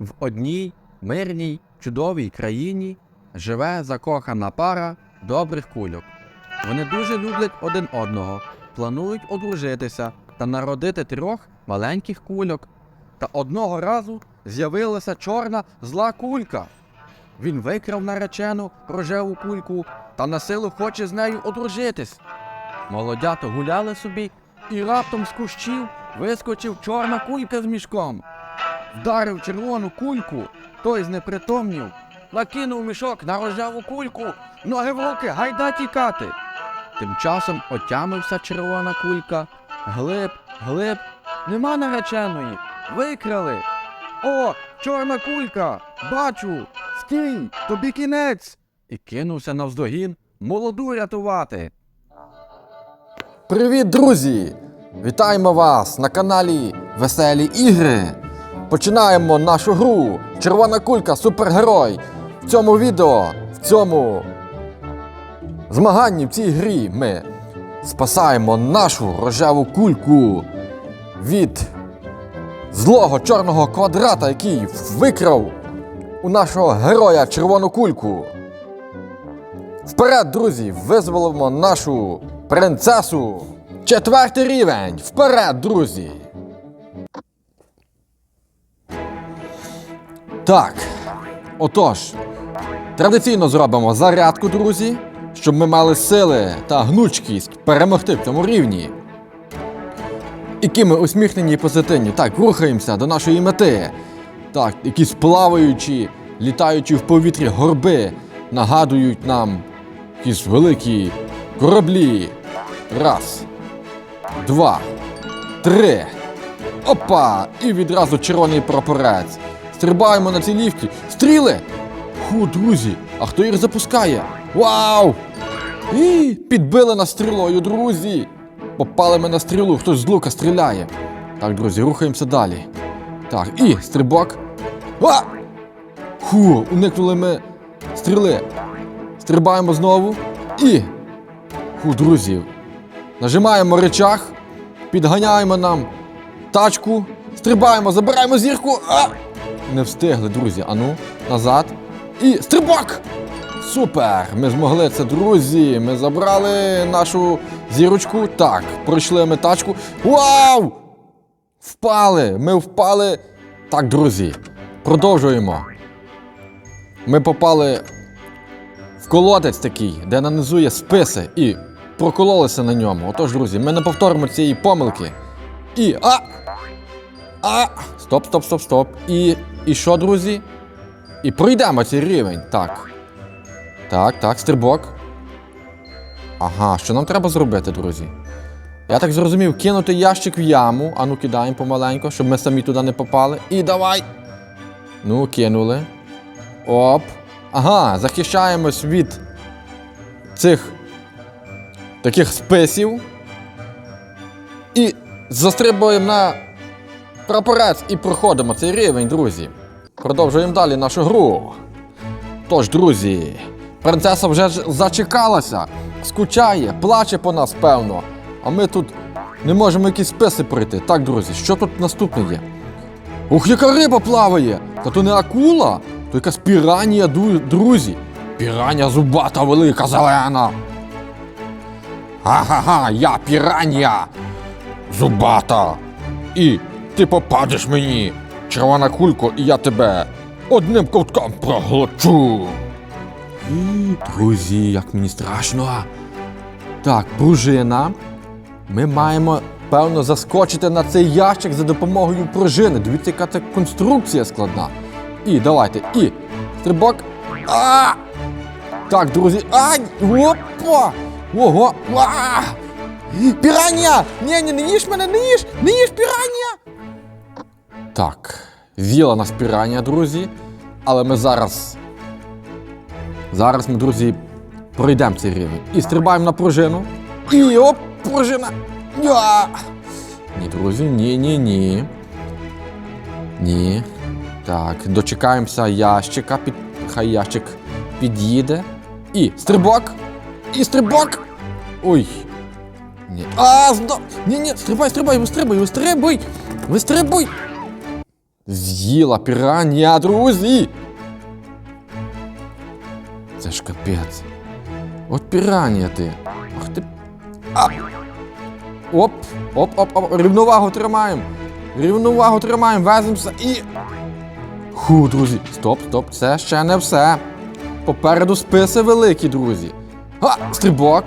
В одній мирній, чудовій країні живе закохана пара добрих кульок. Вони дуже люблять один одного, планують одружитися та народити трьох маленьких кульок. Та одного разу з'явилася чорна зла кулька. Він викрав наречену рожеву кульку та на силу хоче з нею одружитись. Молодята гуляли собі, і раптом з кущів вискочив чорна кулька з мішком. Вдарив червону кульку, той знепритомнів, накинув мішок на рожеву кульку, ноги в руки, гайда тікати. Тим часом отямився червона кулька. Глиб, глиб, нема нареченої. Викрали. О, чорна кулька! Бачу! Стій! Тобі кінець! І кинувся навздогін молоду рятувати. Привіт, друзі! Вітаємо вас на каналі Веселі Ігри. Починаємо нашу гру Червона кулька супергерой. В цьому відео, в цьому змаганні в цій грі ми спасаємо нашу рожеву кульку від злого чорного квадрата, який викрав у нашого героя червону кульку. Вперед, друзі, визволимо нашу принцесу. Четвертий рівень. Вперед, друзі. Так. Отож, традиційно зробимо зарядку, друзі, щоб ми мали сили та гнучкість перемогти в цьому рівні. Які ми усміхнені і позитивні. Так, рухаємося до нашої мети. Так, якісь плаваючі, літаючі в повітрі горби нагадують нам якісь великі кораблі. Раз, два, три. Опа! І відразу червоний прапорець. Стрибаємо на цій ліфті. Стріли! Ху, друзі! А хто їх запускає? Вау! І підбили нас стрілою, друзі! Попали ми на стрілу, хтось з лука стріляє. Так, друзі, рухаємося далі. Так, і стрибок. А! Ху, уникнули ми стріли. Стрибаємо знову. І. Ху, друзі. Нажимаємо речах, підганяємо нам тачку, стрибаємо, забираємо зірку. А! Не встигли, друзі. Ану, назад. І стрибок! Супер! Ми змогли це, друзі. Ми забрали нашу зірочку. Так, пройшли ми тачку. Вау! Впали! Ми впали. Так, друзі, продовжуємо. Ми попали в колодець такий, де нанизує списи і прокололися на ньому. Отож, друзі, ми не повторимо цієї помилки. І. А! А! Стоп, стоп, стоп, стоп. І. І що, друзі? І пройдемо цей рівень. Так. Так, так, стрибок. Ага, що нам треба зробити, друзі? Я так зрозумів, кинути ящик в яму. Ану, кидаємо помаленько, щоб ми самі туди не попали. І давай. Ну, кинули. Оп. Ага, захищаємось від цих таких списів. І застрибуємо на прапорець і проходимо цей рівень, друзі. Продовжуємо далі нашу гру. Тож, друзі, принцеса вже зачекалася, скучає, плаче по нас, певно. А ми тут не можемо якісь списи пройти. Так, друзі, що тут наступне є? Ух, яка риба плаває! Та то не акула, то якась піранія, друзі. Піранія зубата велика зелена. Ага-га, я піранія. Зубата. І ти попадеш мені, червона кулько, і я тебе одним ковтком проглочу. І, друзі, як мені страшно. Так, пружина. Ми маємо, певно, заскочити на цей ящик за допомогою пружини. Дивіться, яка це конструкція складна. І давайте. І. Стрибок. А! Так, друзі. Ай! Опа! Ого! А! Піранія! Ні, ні, не їж мене, не їж! Не їж піранія! Так, з'їла нас піранія, друзі. Але ми зараз. Зараз ми, друзі, пройдемо цей рівень. І стрибаємо на пружину. І оп, пружина! Я! Ні, друзі, ні, ні, ні. Ні. Так, дочекаємося ящика. Під... Хай ящик під'їде. І стрибок! І стрибок! Ой. Ні. А, здо... Ні, ні, стрибай, стрибай, вистрибуй, вистрибуй! Вистрибуй! З'їла піранія, друзі! Це ж капець. От піранія ти. Ах ти. А! Оп, оп, оп, оп. Рівновагу тримаємо. Рівновагу тримаємо, веземося і. Ху, друзі. Стоп, стоп, це ще не все. Попереду списи великі, друзі. Га! Стрибок.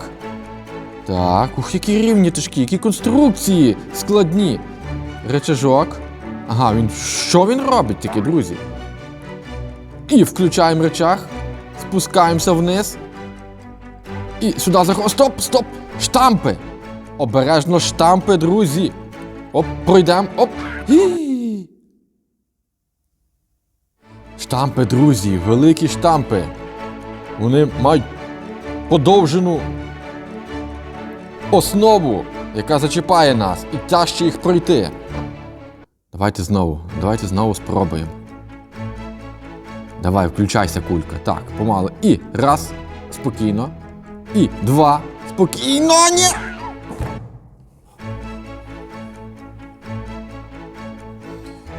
Так, ух, які рівні тишки, які конструкції складні. Речажок. Ага, він. Що він робить таке, друзі? І включаємо речах. Спускаємося вниз. І сюди заходимо. Стоп, стоп! Штампи! Обережно штампи, друзі. Оп, пройдемо. Оп. Гі! Штампи, друзі, великі штампи. Вони мають подовжену основу, яка зачіпає нас, і тяжче їх пройти. Давайте знову, давайте знову спробуємо. Давай, включайся, кулька. Так, помало. І раз, спокійно. І два. Спокійно, ні!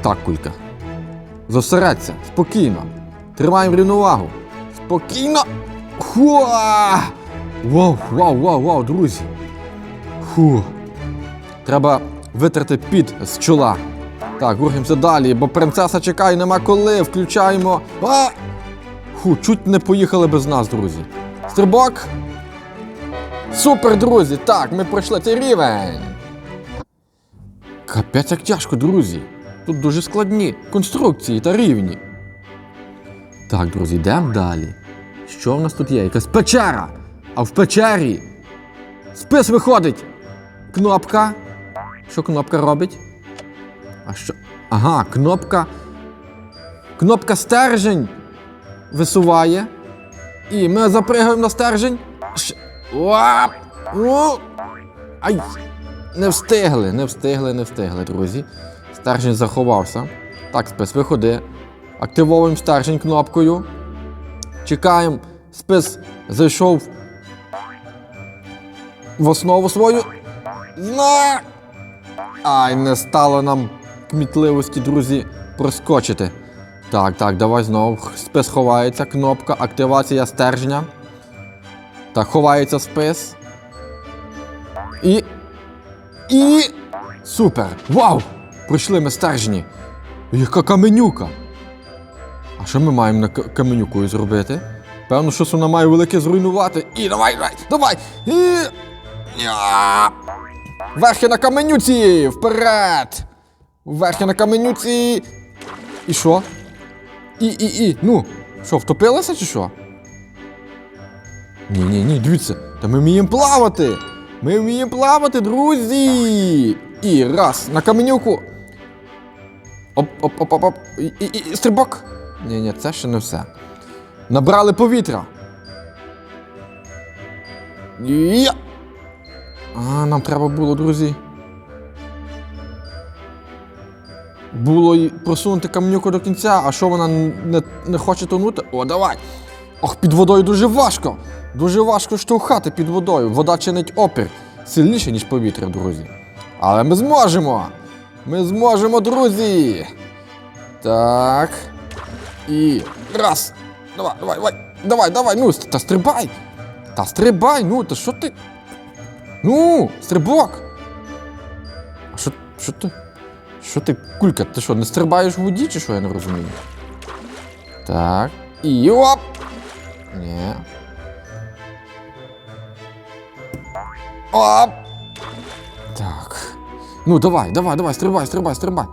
Так, кулька. Зосередься, спокійно. Тримаємо рівновагу. Спокійно. Хуа! Вау, вау, вау, вау, друзі. Фу. Треба витерти під з чола. Так, рухаємося далі, бо принцеса чекає, нема коли. Включаємо. А! Фу, чуть не поїхали без нас, друзі. Стрибок. Супер, друзі! Так, ми пройшли цей рівень. Капець як тяжко, друзі. Тут дуже складні конструкції та рівні. Так, друзі, йдемо далі. Що в нас тут є? Якась печера! А в печері спис виходить. Кнопка. Що кнопка робить? А що? Ага, кнопка. Кнопка стержень висуває. І ми запригаємо на стержень. Ш... Уап! У! Ай! Не встигли, не встигли, не встигли, друзі. Стержень заховався. Так, спис, виходи. Активовуємо стержень кнопкою. Чекаємо. Спис зайшов в основу свою. На! Ай, не стало нам кмітливості, друзі, проскочити. Так, так, давай знову. Спис ховається, кнопка, активація стержня. Так, ховається спис. І. І. Супер! Вау! Пройшли ми стержні. Яка каменюка! А що ми маємо на каменюкою зробити? Певно, щось вона має велике зруйнувати. І давай, давай, давай! І... Верхи на каменюці! Вперед! Верхи на каменюці! І що? І, і, і. Ну, що, втопилася чи що? Ні, ні, дивіться, та ми вміємо плавати! Ми вміємо плавати, друзі! І раз, на каменюку. Оп, оп, оп, оп, оп. І, і, і стрибок. Ні, ні, це ще не все. Набрали повітря. Є. А, нам треба було, друзі. Було просунути камнюку до кінця, а що вона не, не хоче тонути? О, давай! Ох, під водою дуже важко. Дуже важко штовхати під водою. Вода чинить опір сильніше, ніж повітря, друзі. Але ми зможемо! Ми зможемо, друзі! Так. І. Раз. Давай, давай, давай. Давай, давай, ну, та стрибай! Та стрибай, ну, та що ти? Ну, стрибок! А що, що ти? Що ти, кулька, ти що, не стрибаєш в воді, чи що я не розумію? Так. І оп! Ні. Оп! Так. Ну, давай, давай, давай, стрибай, стрибай, стрибай.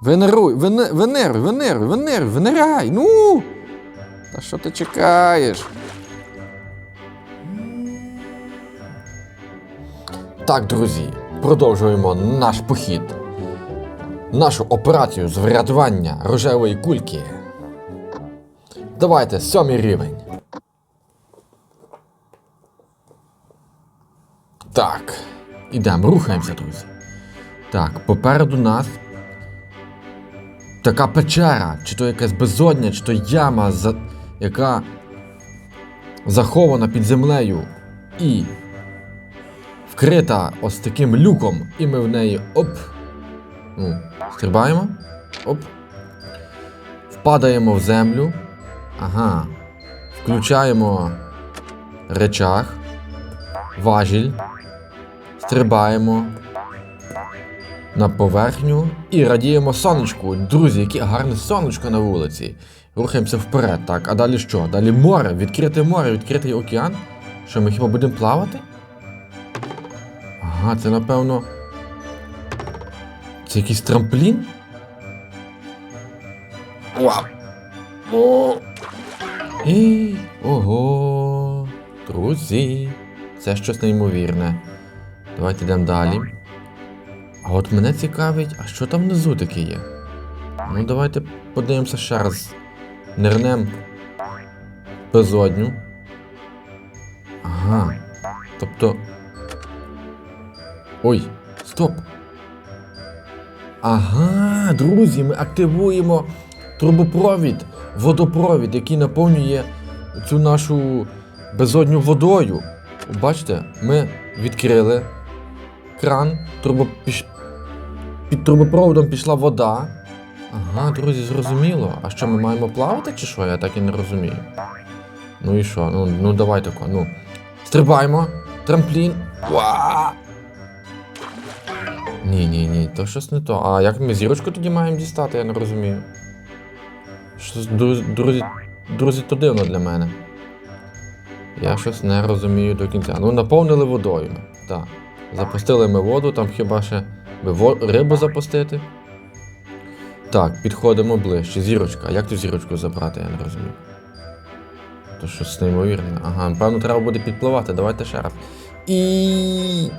Венеруй, вене, венеруй, венеруй, венеруй, венеряй, ну! Та що ти чекаєш? Так, друзі, продовжуємо наш похід. Нашу операцію з врятування рожевої кульки. Давайте сьомий рівень. Так, ідемо, рухаємося, друзі. Так, попереду нас така печера, чи то якась безодня, чи то яма, за... яка захована під землею і вкрита ось таким люком, і ми в неї оп. Ну, стрибаємо. Оп. падаємо в землю. Ага. Включаємо речах, важіль, стрибаємо на поверхню і радіємо сонечку. Друзі, яке гарне сонечко на вулиці. Рухаємося вперед, так. А далі що? Далі море, відкрите море, відкритий океан. Що ми хіба будемо плавати? Ага, це напевно. Це якийсь трамплін? Вау! О! І, ого, друзі, це щось неймовірне. Давайте йдемо далі. А от мене цікавить, а що там внизу таке є? Ну, давайте подивимося ще раз. Нирнем безодню. Ага. Тобто. Ой, стоп. Ага, друзі, ми активуємо трубопровід, водопровід, який наповнює цю нашу безодню водою. Бачите, ми відкрили кран, трубопіш під трубопроводом пішла вода. Ага, друзі, зрозуміло. А що, ми маємо плавати чи що? Я так і не розумію. Ну і що? Ну, ну давай тако, ну. Стрибаємо. Трамплін. Уа! Ні, ні, ні, то щось не то. А як ми зірочку тоді маємо дістати, я не розумію. Щось, друзі, друзі, то дивно для мене. Я щось не розумію до кінця. Ну, наповнили водою. Так. Запустили ми воду, там хіба ще рибу запустити. Так, підходимо ближче. Зірочка. Як ту зірочку забрати, я не розумію. То щось неймовірне. Ага, напевно, треба буде підпливати. Давайте ще раз. І.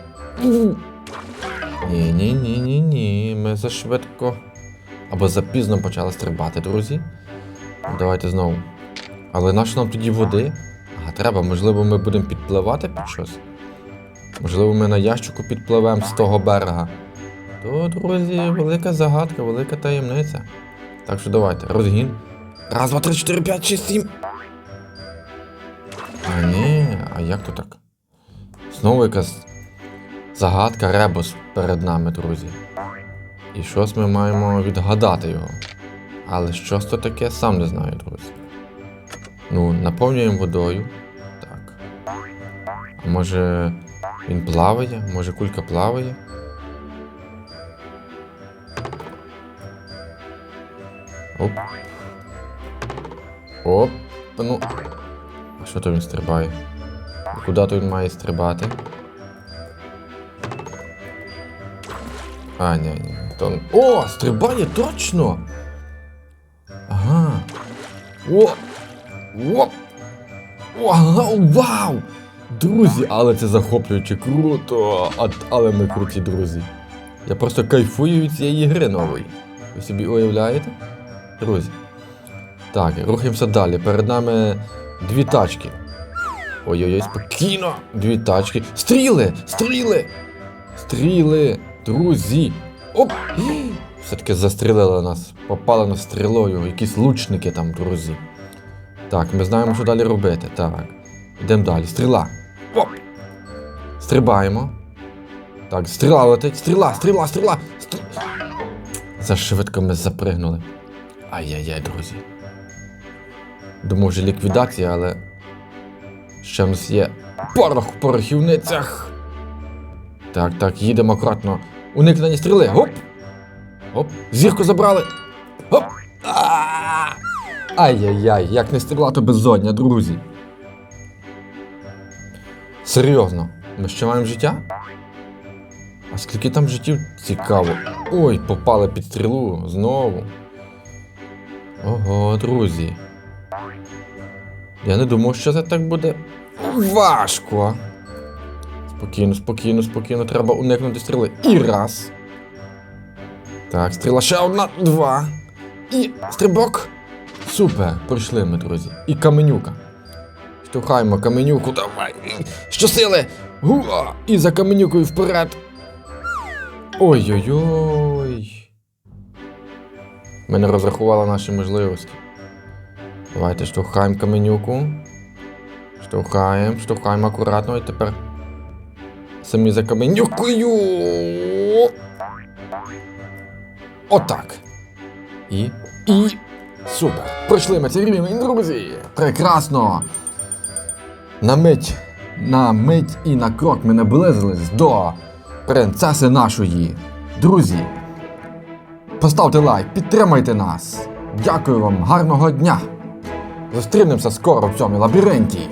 Ні, ні, ні, ні, ні. Ми зашвидко. Або запізно почали стрибати, друзі. Давайте знову. Але нащо нам тоді води? Ага, треба, можливо, ми будемо підпливати під щось. Можливо, ми на ящику підпливемо з того берега. То, друзі, велика загадка, велика таємниця. Так що давайте, розгін. Раз, два, три, чотири, п'ять, шість, сім. А ні, а як то так? Знову якась загадка ребус перед нами, друзі. І щось ми маємо відгадати його. Але що ж то таке, сам не знаю, друзі. Ну, наповнюємо водою. Так. А може він плаває? Може кулька плаває? Оп. Оп. Ну. А що то він стрибає? Куди то він має стрибати? А, ні, ні. То... О, стрибає точно! Ага. О! Оп! Ага, вау! Друзі, але це захоплююче круто! А, але ми круті, друзі. Я просто кайфую від цієї гри нової. Ви собі уявляєте? Друзі. Так, рухаємося далі. Перед нами дві тачки. Ой-ой-ой, спокійно! Дві тачки. Стріли! Стріли! Стріли! Друзі! Оп! Все-таки застрілили нас. Попали нас стрілою. Якісь лучники там, друзі. Так, ми знаємо, що далі робити. Так. Йдемо далі. Стріла. Оп! Стрибаємо. Так, стріла летить. Стріла, стріла, стріла! Стрі... Зашвидко ми запригнули. Ай-яй-яй, друзі. Думав, вже ліквідація, але. Ще в нас є порох в порохівницях. Так, так, їдемо акуратно. Уникнення стріли. Гоп! Гоп! Зірку забрали! Гоп! Ай-яй-яй, як не стріла, то безодня, друзі. Серйозно, ми ще маємо життя? А скільки там життів цікаво. Ой, попали під стрілу знову. Ого, друзі. Я не думав, що це так буде важко. Спокійно, спокійно, спокійно, треба уникнути стріли. І раз. Так, стріла ще одна, два. І стрибок. Супер, пройшли ми, друзі. І каменюка. Штовхаємо каменюку, давай. Щосили! Гуа! І за каменюкою вперед. Ой-ой-ой. Ми не розрахували наші можливості. Давайте штовхаємо каменюку. Штовхаємо, штовхаємо акуратно і тепер. Самі за каменюкою. Отак. І. І. Супер! Пройшли ми цей рівень, друзі! Прекрасно! На мить, на мить і на крок ми наблизились до принцеси нашої. Друзі, поставте лайк, підтримайте нас. Дякую вам, гарного дня! Зустрінемося скоро в цьому лабіринті.